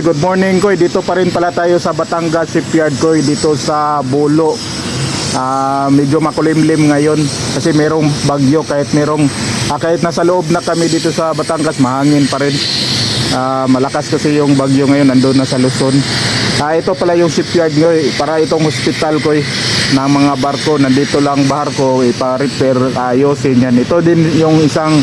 Good morning ko, dito pa rin pala tayo sa Batangas Shipyard ko, dito sa Bolo. Ah, medyo makulimlim ngayon kasi merong bagyo kahit merong ah, kahit nasa loob na kami dito sa Batangas mahangin pa rin. Ah, malakas kasi yung bagyo ngayon nandun na sa Luzon. Ah, ito pala yung shipyard ko, para itong hospital ko ng mga barko nandito lang barko ipa-repair ayusin yan. Ito din yung isang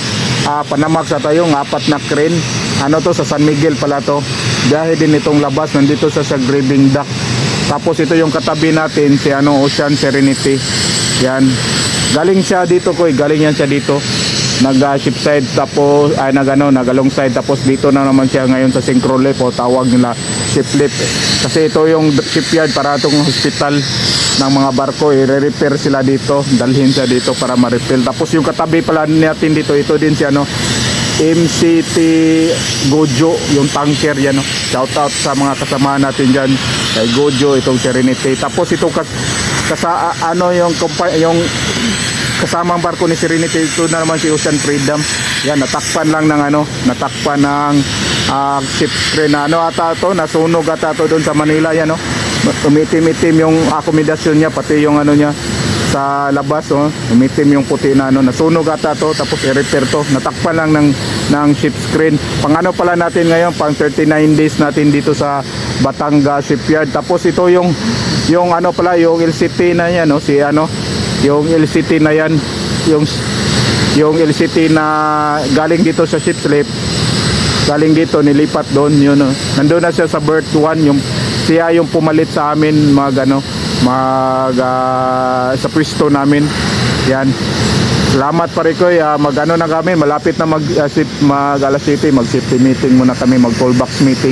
ah, panamak sa tayong apat na crane. Ano to sa San Miguel pala to. Biyahe din itong labas nandito sa sa dock. Tapos ito yung katabi natin si ano Ocean Serenity. Yan. Galing siya dito ko, galing yan siya dito. Nag uh, ship side tapos ay nag ano, nag side tapos dito na naman siya ngayon sa Synchro Lip o tawag nila ship lip. Kasi ito yung shipyard para itong hospital ng mga barko i-repair sila dito dalhin siya dito para ma-refill tapos yung katabi pala natin dito ito din si ano MCT Gojo yung tanker yan no? shout out sa mga kasama natin dyan. Kay Gojo itong Serenity tapos itong kas, kasa, ano yung yung kasamang barko ni Serenity ito na naman si Ocean Freedom. Yan natakpan lang ng ano natakpan ng ah, ship crane na ano ata to nasunog ata to doon sa Manila yan no? Umitim-itim yung akomodasyon niya pati yung ano niya sa labas oh. Umitim yung puti na ano nasunog ata to tapos i-repair to. Natakpan lang ng ng ship screen. Pang ano pala natin ngayon pang 39 days natin dito sa Batangas shipyard tapos ito yung yung ano pala yung LCT na yan no si ano yung LCT na yan. Yung yung LCT na galing dito sa ship slip. Galing dito nilipat doon yun oh. nandun na siya sa berth 1 yung siya yung pumalit sa amin mag ano mag ah, sa pwesto namin. Yan. Salamat pare ko uh, mag ano na kami malapit na mag uh, sip, mag alas 7 mag safety meeting muna kami mag callbacks meeting